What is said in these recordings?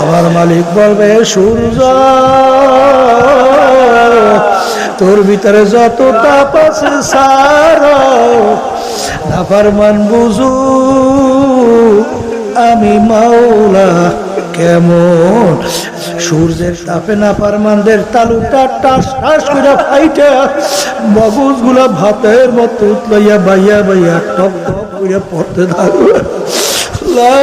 আমার মালিক বলবে, সূর্য, তোর ভিতরে যত তাপ আছে সার। নাফার মান বুঝু, আমি মাওলা কেমন? সূর্যের তাপে নাফার মানদের তালুটা টাস টাস করে ফাইটা মগজগুলা ভাতের মতো উতলাইয়া বাইয়া বাইয়া টক টক করে পড়তে থাকবে। لا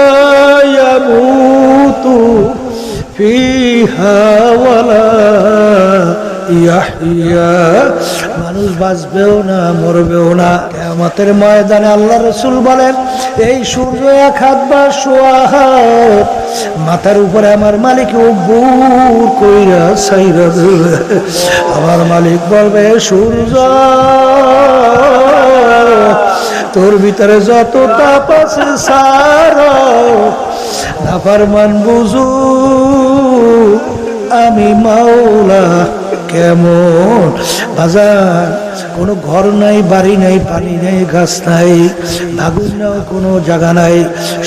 ফিহা ওয়ালা ইয়াহইয়া মানুষ বাঁচবেও না, মরবেও না। কেয়ামতের ময়দানে আল্লাহ রসুল বলেন, এই সূর্য এক হাত বা শোয়া মাথার উপরে আমার মালিক বুর কইরা সাইরা আমার মালিক বলবে, সূর্য, তোর ভিতরে যত তাপ আছে সারা নাফারমান বুঝু, আমি মাওলা কেমন? বাজার, কোনো ঘর নাই, বাড়ি নাই, পানি নাই, গাছ নাই ভাগুন নাও কোনো জায়গা নাই।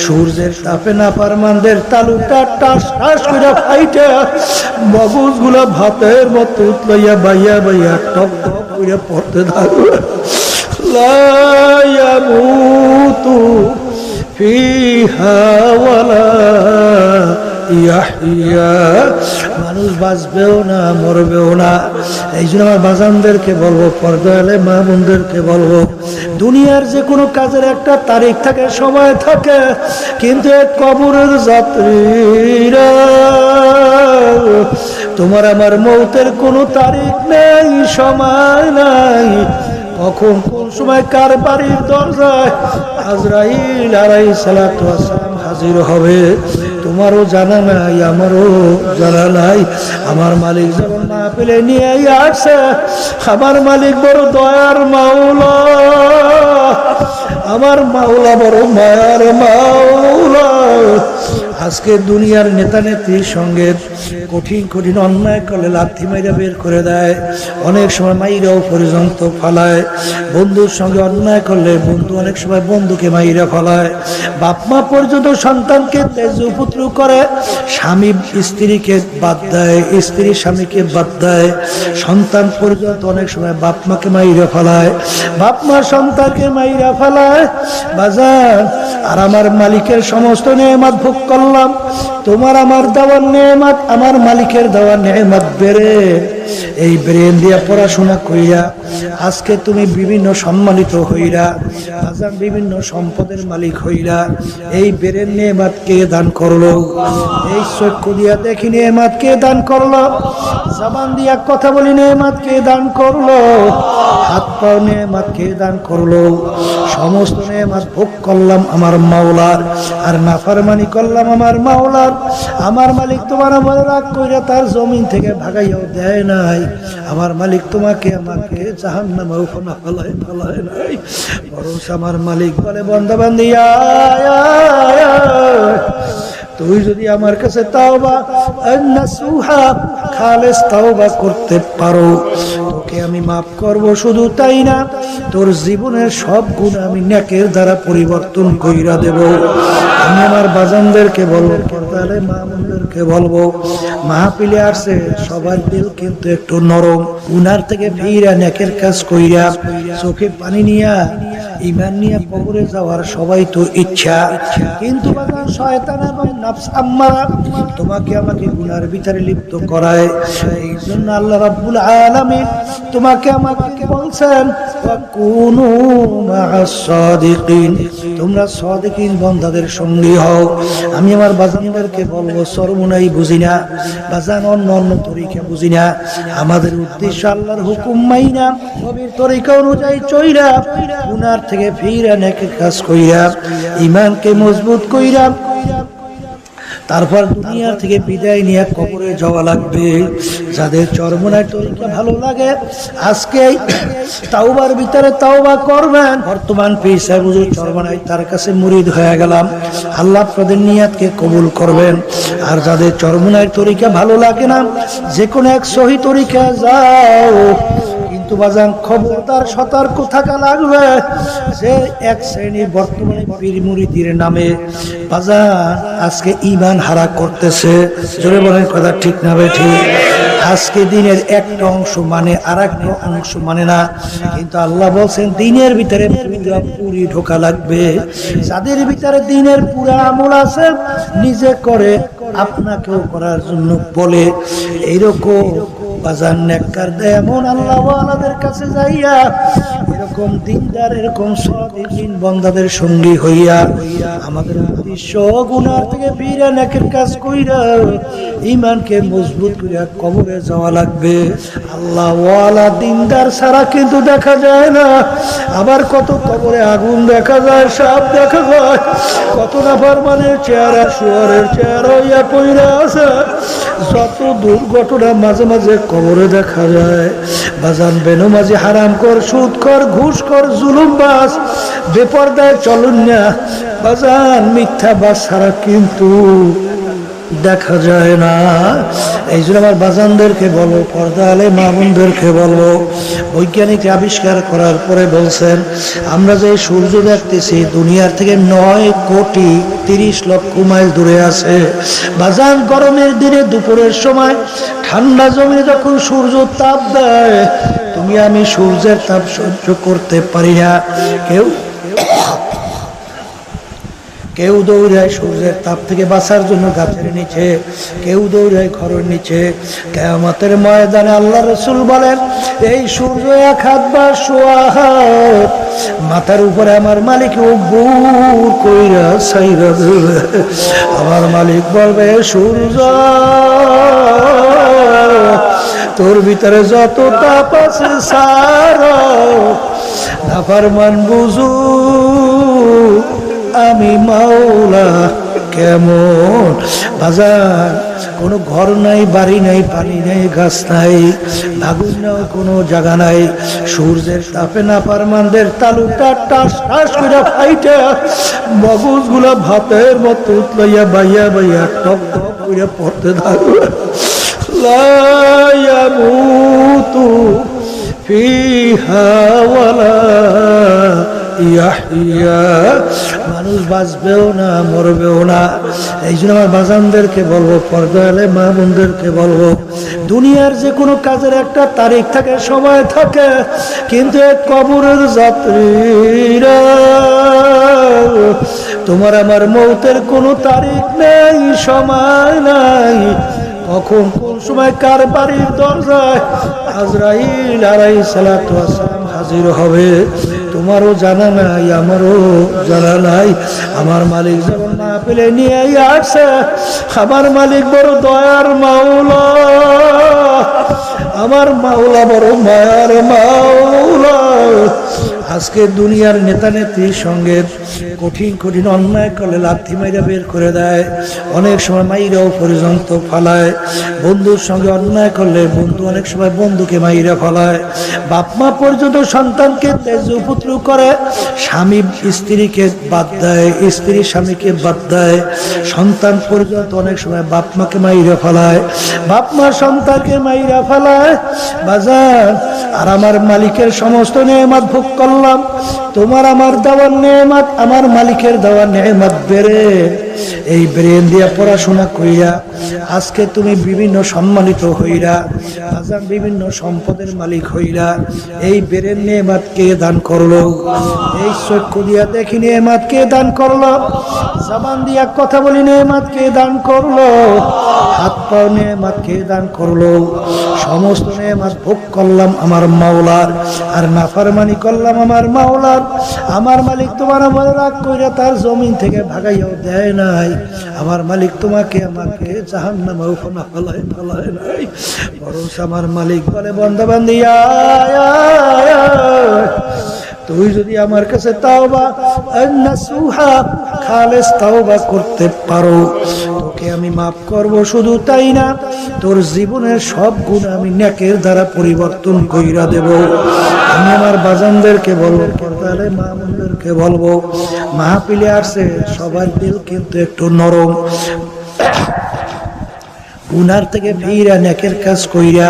সূর্যের তাপে না পারমানদের তালুটা টাস টাস করে ফাইটা। মগজগুলো ভাতের মতো উতলাইয়া বাইয়া বাইয়া টপ টপ করে পড়তে থাকবে। লাইয়া মুতু মানুষ বাঁচবেও না, মরবেও না। এই জন্য আমার বাজানদেরকে বলব, পর্দালে মা বোনদেরকে বলব, দুনিয়ার যে কোনো কাজের একটা তারিখ থাকে, সময় থাকে, কিন্তু কবরের যাত্রীরা, তোমার আমার মৌতের কোনো তারিখ নেই, সময় নাই। কখন কোন সময় কার বাড়ির দরজায় আজরাইল আলাই সালাম হাজির হবে? তোমারও জানা নাই, আমারও জানা নাই। আমার মালিক যখন না পেলে নিয়ে আসছে আমার মালিক বড় দয়ার মাওলা। আমার মাওলা বড় মায়ার মাওলা। আজকে দুনিয়ার নেতা নেত্রীর সঙ্গে কঠিন কঠিন অন্যায় করলে লাথি মাইরা বের করে দেয়। অনেক সময় মাইরাও পর্যন্ত ফালায়। বন্ধুর সঙ্গে অন্যায় করলে বন্ধু অনেক সময় বন্ধুকে মাইরা ফলায়। বাপ মা পর্যন্ত সন্তানকে তেজ পুত্র করে, স্বামী স্ত্রীকে বাদ দেয়, স্ত্রী স্বামীকে বাদ দেয়। সন্তান পর্যন্ত অনেক সময় বাপ মাকে মাইরা ফলায়। বাপ মা সন্তানকে মাইরা ফলায়। বাজার আর আমার মালিকের সমস্ত নেমাত ভোগ করলাম তোমার আমার দেওয়ার নেমাত আমার মালিকের দেওয়ার নেমাত বেড়ে এই ব্রেন দিয়া পড়াশোনা কইরা আজকে তুমি বিভিন্ন সম্মানিত হইরা, আজান বিভিন্ন সম্পদের মালিক হইরা, এই ব্রেন নেমাত কে দান করল? এই চক্ষু দিয়া দেখি নেমাত কে দান করল? জবান দিয়া কথা বলি নেমাত কে দান করল? হাত পাও নেমাত কে দান করল? সমস্ত নিয়ে নেমাত ভোগ করলাম আমার মাওলার, আর নাফারমানি করলাম আমার মাওলার। আমার মালিক তোমার আমার রাগ কইরা তার জমিন থেকে ভাগাইয়াও দেয় নাই। আমার মালিক তোমাকে, আমাকে জাহান নামে ফোনা ফেলায় ফেলায় নাই। বরং আমার মালিক বলে বন্ধা বান্ধি তুই যদি আমার কাছে তাওবা সুহা, খালেস তাওবা করতে পারো। তোকে আমি মাফ করব, শুধু তাই না, তোর জীবনের সব গুণ আমি নেকের দ্বারা পরিবর্তন কইরা দেব। আমি আমার বাজানদেরকে বলব তাহলে মামুনদেরকে বলব মাহপিলে আসছে, সবার দিল কিন্তু একটু নরম। উনার থেকে ফিরা নেকের কাজ কইরা। চোখে পানি নিয়া ইমান নিয়ে কবরে যাওয়ার সবাই তো ইচ্ছা। কিন্তু তোমাকে আমাকে গুনার ভিতরে লিপ্ত করায়। এই জন্য আল্লাহ রাব্বুল আলামিন তোমাকে আমাকে বলছেন কুনু মা'আস তোমরা সাদিকিন বান্দাদের সঙ্গী হও। আমি আমার বাজানদেরকে বলব সরমুনাই বুঝি না। বাজান অন্য অন্য তরিকা বুঝি না। আমাদের উদ্দেশ্য আল্লাহর হুকুম মাইনা, নবীর তরিকা অনুযায়ী চইরা গুনার থেকে ফিরা নেকে কাজ কইরা ইমানকে মজবুত কইরা, তারপর দুনিয়া থেকে বিদায় নিয়ে কবরে যাওয়া লাগবে। যাদের চরমনায় তরিকা ভালো লাগে, আজকে তাওবার ভিতরে তাওবা করবেন। বর্তমান পেশা বুঝে চরমনায় তার কাছে মুরিদ হয়ে গেলাম। আল্লাহ আপনাদের নিয়াতকে কবুল করবেন। আর যাদের চরমনায় তরিকা ভালো লাগে না যে কোনো এক সহি তরিকা যাও। কিন্তু বাজান খবরদার সতর্ক থাকা লাগবে? যে এক শ্রেণির বর্তমানে পীর মুরিদির নামে বাজান আজকে ইমান হারা করতেছে। জোরে বলেন কথা ঠিক না ঠিক? আজকে দিনের একটা অংশ মানে আর একটা অংশ মানে না। কিন্তু আল্লাহ বলছেন, দিনের ভিতরে পুরি ঢোকা লাগবে। যাদের ভিতরে দিনের পুরা আমল আছে, নিজে করে আপনাকেও করার জন্য বলে। এইরকম বাজার নেককার দেয় এমন আল্লাহ আলাদের কাছে যাইয়া, এরকম দিনদার, এরকম সদিন বন্দাদের সঙ্গী হইয়া, আমাদের উদ্দেশ্য গুণার থেকে ফিরে নেকের কাজ কইরা ইমানকে মজবুত করিয়া কবরে যাওয়া লাগবে। আল্লাহ ওয়ালা দিনদার ছাড়া কিন্তু দেখা যায় না। আবার কত কবরে আগুন দেখা যায়, সাপ দেখা যায়। কত নাফার মানে চেহারা, শুয়ারের চেহারা ইয়া পইরা আছে। যত দুর্ঘটনা মাঝে মাঝে কবরে দেখা যায়। বাজান বেনু মাঝে হারাম কর, সুদ কর, ঘুষ কর, জুলুম বাস, বেপর্দায় চলুন না। বাজান মিথ্যা বাস ছাড়া কিন্তু দেখা যায় না। এই জন্য আমার বাজানদেরকে বলো পর্দা আলে মামুনদেরকে বলব বৈজ্ঞানিক আবিষ্কার করার পরে বলছেন, আমরা যে সূর্য দেখতেছি, দুনিয়ার থেকে নয় কোটি তিরিশ লক্ষ মাইল দূরে আছে। বাজান গরমের দিনে, দুপুরের সময় ঠান্ডা জমে যখন সূর্য তাপ দেয়, তুমি আমি সূর্যের তাপ সহ্য করতে পারি না। কেউ কেউ দৌড়ায় সূর্যের তাপ থেকে বাঁচার জন্য গাছের নিচে, কেউ দৌড়ায় ঘরের নিচে কেয়ামতের ময়দানে আল্লাহ রসুল বলেন, এই সূর্য এক হাত বা সোয়া হাত মাথার উপরে আমার মালিক বুর কইরা সাইরা। আমার মালিক বলবে, সূর্য, তোর ভিতরে যত তাপ আছে সার নাফার মান বুঝু আমি মাওলা কেমন বাজার কোনো ঘর নাই বাড়ি নাই পানি নাই গাছ নাই আগুন নাই কোনো জায়গা নাই সূর্যের তাপে না পারমানদের তালুটা টাস টাস করে ফাইটা মগজগুলা ভাতের মতো উতলাইয়া বাইয়া বাইয়া টপ টপ করে পড়তে থাকবে لا يموت فيها ولا মানুষ বাঁচবেও না, মরবেও না। এই জন্য আমার বাজানদেরকে বলব পর্দালে মা বোনদেরকে বলব, দুনিয়ার যে কোনো কাজের একটা তারিখ থাকে, সময় থাকে, কিন্তু কবরের যাত্রীরা, তোমার আমার মৌতের কোনো তারিখ নেই, সময় নাই। কখন কোন সময় কার বাড়ির দরজায় আজরাইল আলাই সালাম হাজির হবে? তোমারও জানা নাই, আমারও জানা নাই। আমার মালিক যেমন না পেলে নিয়ে আসছে আমার মালিক বড় দয়ার মাওলা। আমার মাওলা বড় মায়ার মাওলা। আজকে দুনিয়ার নেতা নেত্রীর সঙ্গে কঠিন কঠিন অন্যায় করলে লাথি মাইরা বের করে দেয়। অনেক সময় মাইরাও পর্যন্ত ফালায়। বন্ধুর সঙ্গে অন্যায় করলে বন্ধু অনেক সময় বন্ধুকে মাইরা ফলায়। বাপ মা পর্যন্ত সন্তানকে তেজ পুত্র করে, স্বামী স্ত্রীকে বাদ দেয়, স্ত্রী স্বামীকে বাদ দেয়। সন্তান পর্যন্ত অনেক সময় বাপ মাকে মাইরা ফলায়। বাপ মা সন্তানকে মাইরা ফেলায়। বাজার আর আমার মালিকের সমস্ত নেমাত ভোগ করলাম তোমার আমার দেওয়ার নেমাত আমার মালিকের দেওয়ার নেমাত বেড়ে। এই ব্রেন দিয়া পড়াশোনা কইরা আজকে তুমি বিভিন্ন সম্মানিত হইরা আজান বিভিন্ন সম্পদের মালিক হইরা, এই ব্রেন নেমাত কে দান করল? এই চক্ষু দিয়া দেখি নেমাত কে দান করল? জবান দিয়া কথা বলি নেমাত কে দান করল? হাত পাও নেমাত কে দান করল? সমস্ত নেমাত ভোগ করলাম আমার মাওলার আর নাফারমানি করলাম আমার মাওলার। আমার মালিক তোমার আমার রাগ কইরা তার জমিন থেকে ভাগাইয়াও দেয় নাই। আমার মালিক তোমাকে, আমাকে জাহান নামাও ফোনা ফেলায় ফেলায় নাই। বরং আমার মালিক বলে, বন্ধা তুই যদি আমার কাছে তাওবা নাসুহা খালেস তাওবা করতে পারো। তোকে আমি মাফ করব, শুধু তাই না, তোর জীবনের সব গুণ আমি নেকের দ্বারা পরিবর্তন কইরা দেব। আমি আমার বাজানদেরকে বলব পর্দালে মামুনদেরকে বলব মাহপিলে আসছে, সবার দিল কিন্তু একটু নরম। উনার থেকে ফিরা নেকের কাজ কইরা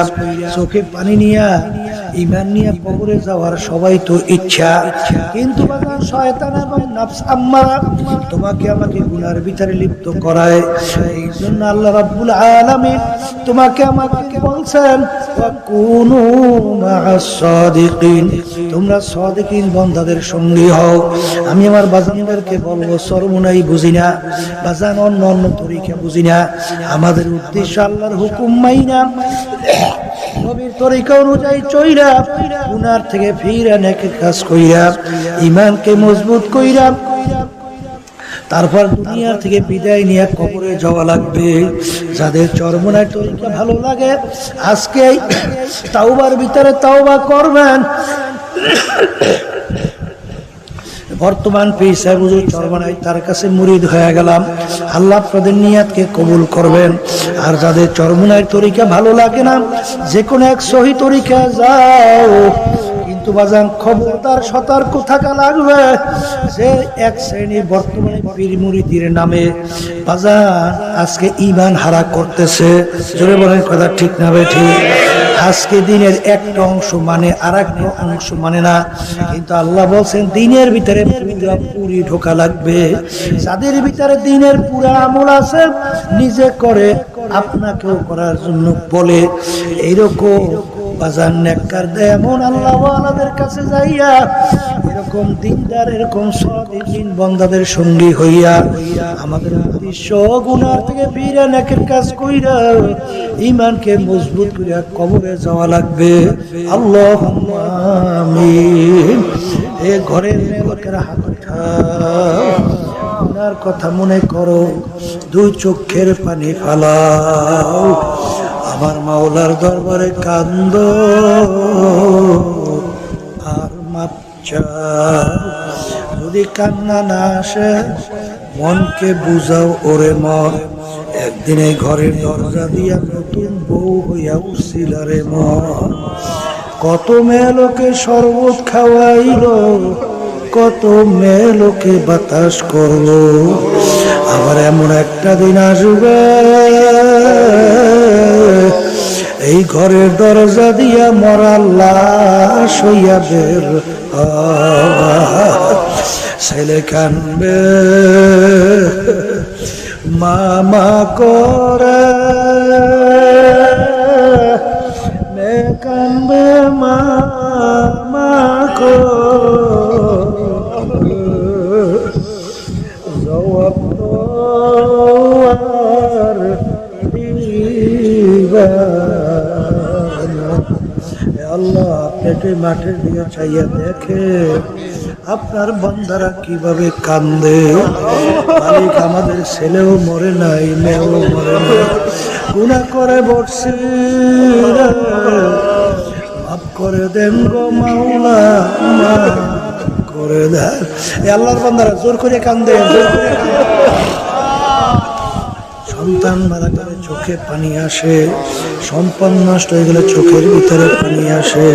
চোখে পানি নিয়া ইমান নিয়ে কবরে যাওয়ার সবাই তো ইচ্ছা। কিন্তু শয়তান এবং তোমাকে আমাকে গুনার ভিতরে লিপ্ত করায়। এই জন্য আল্লাহ রাব্বুল আলামিন তোমাকে আমাকে বলছেন কুনু সাদিকিন তোমরা সাদিকিন বান্দাদের সঙ্গী হও। আমি আমার বাজানদেরকে বলব সরমুনাই বুঝি না, বাজান অন্য অন্য তরিকা বুঝি না। আমাদের উদ্দেশ্য আল্লাহর হুকুম মাইনা। নবীর তরিকা অনুযায়ী চইরা উনার থেকে ফিরা নেকের কাজ কইরা ইমানকে মজবুত কইরা, তারপর দুনিয়া থেকে বিদায় নিয়ে কবরে যাওয়া লাগবে। যাদের চরমনায় তরিকা ভালো লাগে আজকে তাওবার ভিতরে তাওবা করবেন। বর্তমান পীর সাহেব হুজুর তার কাছে মুরিদ হয়ে গেলাম। আল্লাহ আপনাদের নিয়াতকে কবুল করবেন। আর যাদের চরমনায় তরিকা ভালো লাগে না যে কোনো এক সহি তরিকা যাও। কিন্তু বাজান খবরদার, সতর্ক থাকা লাগবে। যে এক শ্রেণির বর্তমানে পীর মুরিদির নামে বাজান আজকে ইমান হারা করতেছে। জোরে বলেন কথা ঠিক না ঠিক? আজকে দিনের একটা অংশ মানে আর একটা অংশ মানে না। কিন্তু আল্লাহ বলছেন, দিনের ভিতরে পুরা পুরি ঢোকা লাগবে। যাদের ভিতরে দিনের পুরা আমল আছে, নিজে করে আপনাকেও করার জন্য বলে। এইরকম এমন আল্লাহ কাছে যাইয়া, এরকম হইয়া, আমাদের থেকে ফিরে নেকের কাজ কইরা ইমানকে মজবুত করিয়া কবরে যাওয়া লাগবে। আল্লাহ এ ঘরের লোকেরা হাত কথা মনে করো, দুই চোখের পানি ফালাও। আমার মাওলার দরবারে কান্দ। আর যদি কান্না না আসে, মনকে বুঝাও ওরে মন। একদিন এই ঘরের দরজা দিয়া নতুন বউ হইয়া উঠছিল রে মন। কত মেয়ে লোকে শরবত খাওয়াইল, কত মেয়ে লোকে বাতাস করল। আবার এমন একটা দিন আসবে। এই ঘরের দরজা দিয়া মরা হইয়া বের। ছেলে কানবে মামা করে আল্লাহ পেটে মাঠের দিকে চাইয়া দেখে আপনার বন্ধারা কীভাবে কান্দে মালিক আমাদের ছেলেও মরে নাই, মেয়েও মরে নাই গুণা করে বসছি। মাফ করে দেন গো মাওলা করে দেন আল্লাহর বান্দারা, জোর করে কান্দে জোর করে কান্দে। সন্তান মারা গেলে চোখে পানি আসে, সম্পদ নষ্ট হয়ে গেলে চোখের ভিতরে পানি আসে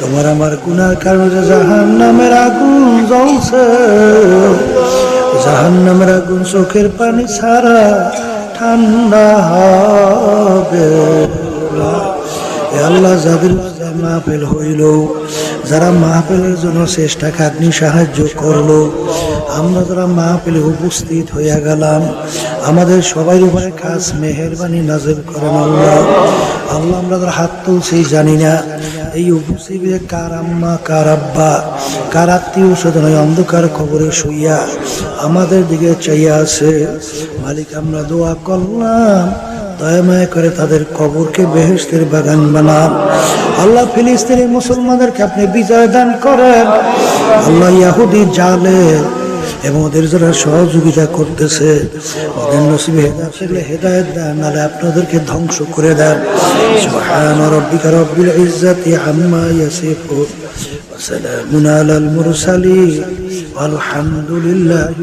তোমার আমার গুনার কারণে জাহান নামের আগুন জ্বলছে জাহান নামের আগুন চোখের পানি ছাড়া ঠান্ডা হবে। আল্লাহ যাদের মাহফিল হইল, যারা মাহফিলের জন্য চেষ্টা খাটনি সাহায্য করল, আমরা যারা মাহফিলে উপস্থিত হইয়া গেলাম, আমাদের সবাই উপরে খাস মেহরবানি নাজেল করেন আল্লাহ। আল্লাহ আমরা যারা হাত তুলছি জানি না, এই উপস্থিতে কার আম্মা, কার আব্বা, কার আত্মীয় স্বজন অন্ধকার খবরে শুইয়া আমাদের দিকে চাইয়া আছে, মালিক আমরা দোয়া করলাম। দয়া মায়া করে তাদের কবরকে বেহেস্তের বাগান বানান। আল্লাহ ফিলিস্তিনি মুসলমানদেরকে আপনি বিজয় দান করেন। আল্লাহ ইয়াহুদি জালে এবং ওদের যারা সহযোগিতা করতেছে, ওদের নসিবে হেদায়ত হেদায়ত দেন, নাহলে আপনাদেরকে ধ্বংস করে দেন। সুবহান রব্বিকা রব্বিল ইজ্জাতি আম্মা ইয়াসিফুন ওয়া সালামুন আলাল মুরসালিন। আলহামদুলিল্লাহি